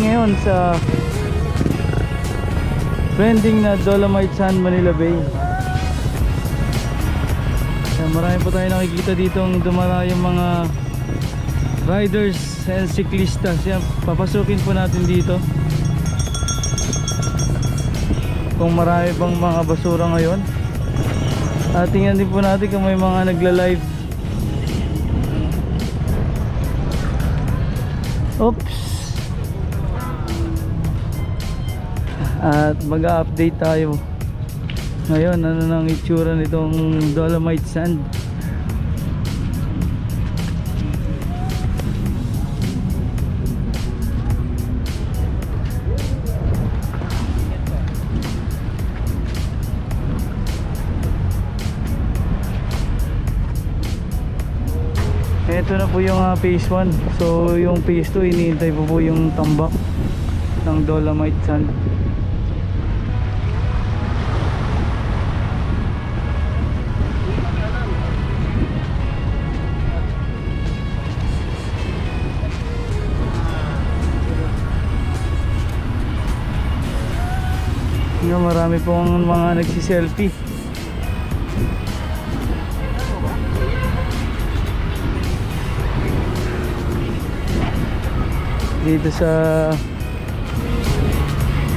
ngayon sa trending na Dolomite Sand Manila Bay. Kaya marami po tayo nakikita ditong dumara yung mga riders and cyclistas. Yan, papasukin po natin dito. Kung marami bang mga basura ngayon. At tingnan din po natin kung may mga nagla-live. Oops. At mag-update tayo. Ngayon, ano nang itsura nitong Dolomite Sand? Ito na po yung ah, phase 1. So yung phase 2 iniintay po po yung tambak ng Dolomite Sand. Marami pong mga nagsiselfie. dito sa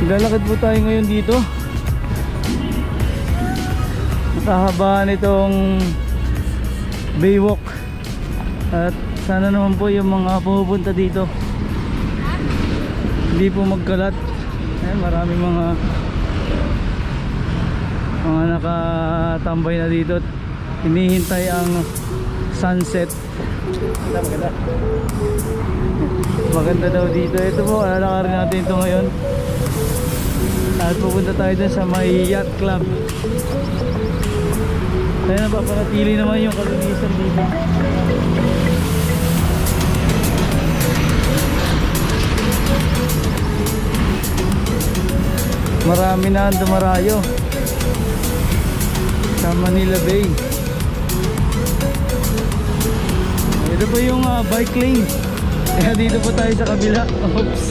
lalakad po tayo ngayon dito. Nakahabaan itong baywalk. At sana naman po yung mga pumupunta dito. Hindi po magkalat. Ayan, maraming mga mga nakatambay na dito at hinihintay ang sunset. Maganda maganda daw dito. Ito po lalakarin natin ito ngayon. At pupunta tayo dun sa may yacht club. Kaya napapanatili naman yung kalinisan dito. Marami na ang dumarayo sa Manila Bay ito po yung ah, bike lane. Kaya dito po tayo sa kabila. Oops.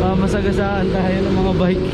Uh, masagasaan tayo ng mga bike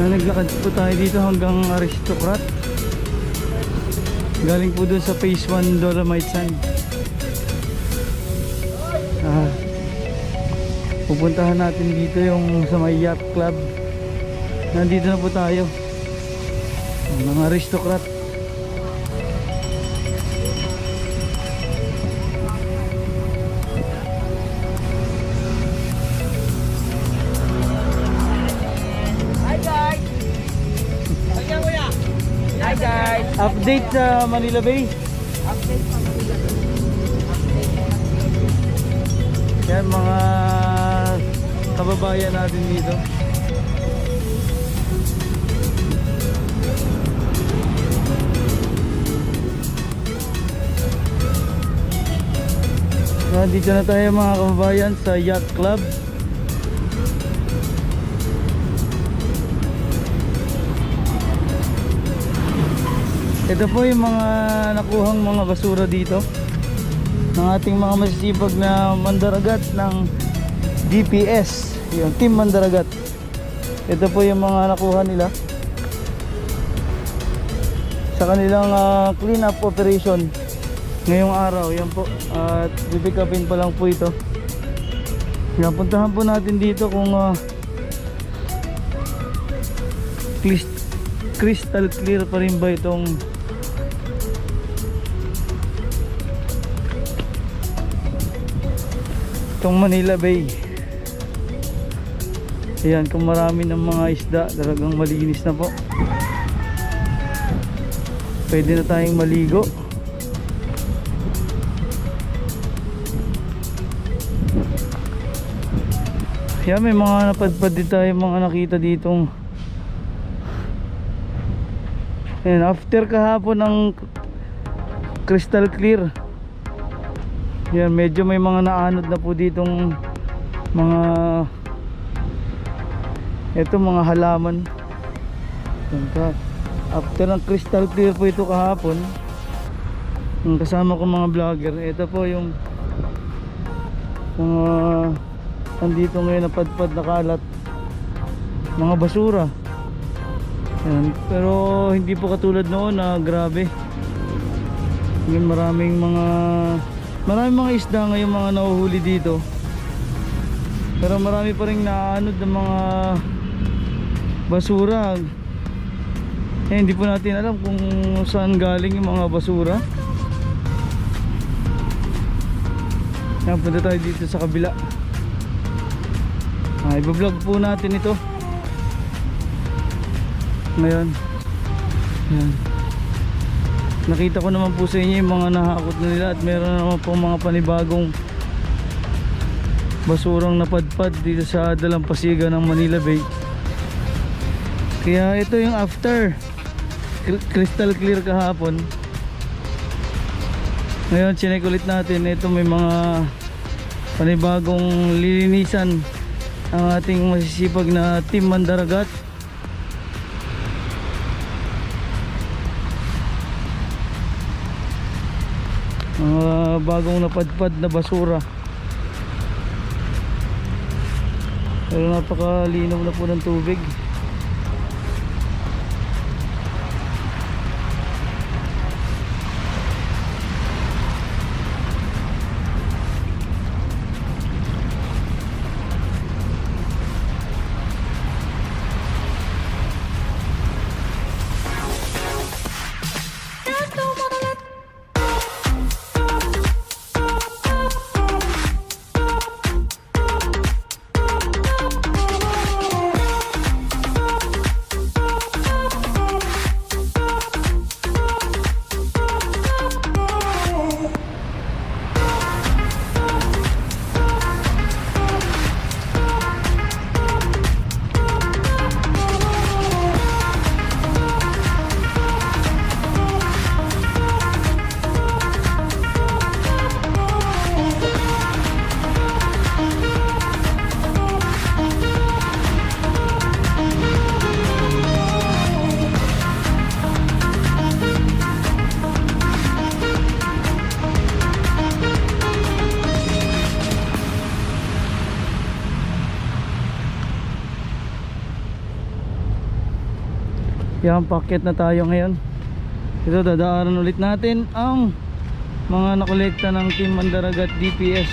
na naglakad po tayo dito hanggang Aristocrat. Galing po dun sa phase 1 Dolomite Sand. Ah, pupuntahan natin dito yung sa may yacht club. Nandito na po tayo. Mga Aristocrat update sa Manila Bay. Update pa yan mga kababayan natin dito. Nandito na tayo mga kababayan sa Yacht Club Ito po yung mga nakuhang mga basura dito. Ng ating mga masisipag na mandaragat ng DPS yung team mandaragat. Ito po yung mga nakuha nila. Sa kanilang ah, clean up operation ngayong araw. Yan po. At pipick upin pa lang po ito. Yan puntahan po natin dito kung clis- crystal clear pa rin ba itong itong Manila Bay. Ayan kung marami ng mga isda talagang malinis na po. Pwede na tayong maligo. Yan may mga napadpad din tayo mga nakita ditong. Ayan, after kahapon ng crystal clear Yan, medyo may mga naanod na po ditong mga ito mga halaman. After ng crystal clear po ito kahapon yung kasama ko mga vlogger ito po yung mga andito ngayon napadpad na kalat mga basura Yan. pero hindi po katulad noon na grabe ngayon maraming mga maraming mga isda ngayon mga nahuhuli dito. Pero marami pa rin naanod ng mga basura. Eh, hindi po natin alam kung saan galing yung mga basura. Yan punta tayo dito sa kabila. Ah, ibablog po natin ito. Ngayon. Yan nakita ko naman po sa inyo yung mga nahakot na nila at meron naman po mga panibagong basurang napadpad dito sa dalampasiga ng Manila Bay. Kaya ito yung after. Cr- crystal clear kahapon. Ngayon chinek ulit natin. Ito may mga panibagong lilinisan ang ating masisipag na team mandaragat mga bagong napadpad na basura. Pero napakalinaw na po ng tubig Yan, packet na tayo ngayon. Ito, dadaanan ulit natin ang mga nakolekta ng Team Mandaragat DPS.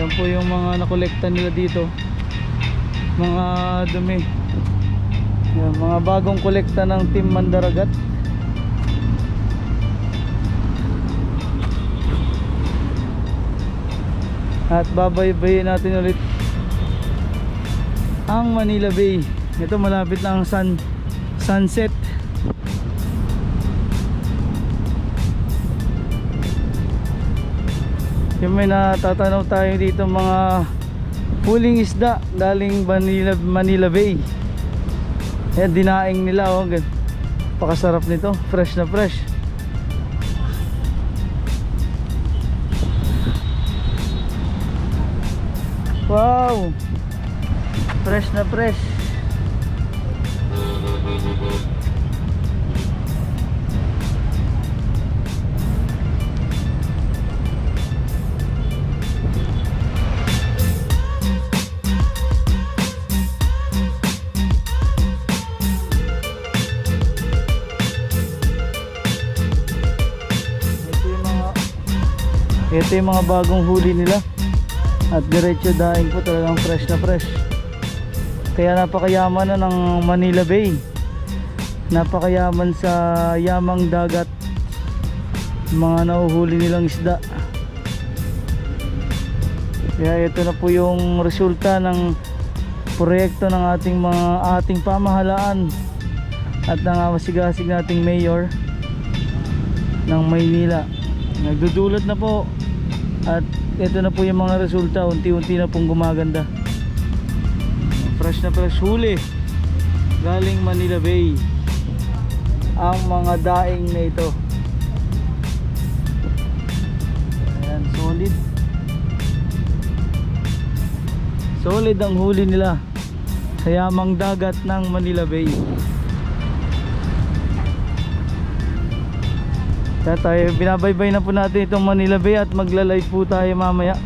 Yan po yung mga nakolekta nila dito. Mga dumi. Yan, mga bagong kolekta ng Team Mandaragat. At babaybayin natin ulit ang Manila Bay. Ito malapit na ang sun, sunset. Yung may natatanaw tayo dito mga puling isda galing Manila, Manila Bay. Ayan, dinaing nila oh. Pakasarap nito, fresh na fresh. Wow! Fresh na fresh ito yung mga bagong huli nila. At diretso daing po talagang fresh na fresh. Kaya napakayaman na ng Manila Bay napakayaman sa yamang dagat. Mga nahuhuli nilang isda. Kaya ito na po yung resulta ng proyekto ng ating mga ating pamahalaan at ng masigasig nating mayor ng Maynila. Nagdudulot na po at ito na po yung mga resulta. Unti-unti na pong gumaganda. Fresh na fresh huli galing Manila Bay ang mga daing na ito. Ayan solid. Solid ang huli nila. Sa yamang dagat ng Manila Bay. Kaya tayo binabaybay na po natin itong Manila Bay at magla-live po tayo mamaya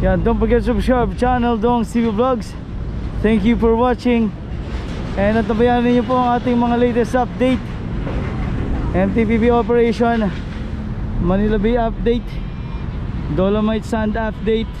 Yan, don't forget to subscribe channel Dong TV Vlogs. Thank you for watching. And natabayan niyo po ang ating mga latest update. MTPB operation, Manila Bay update, Dolomite Sand update,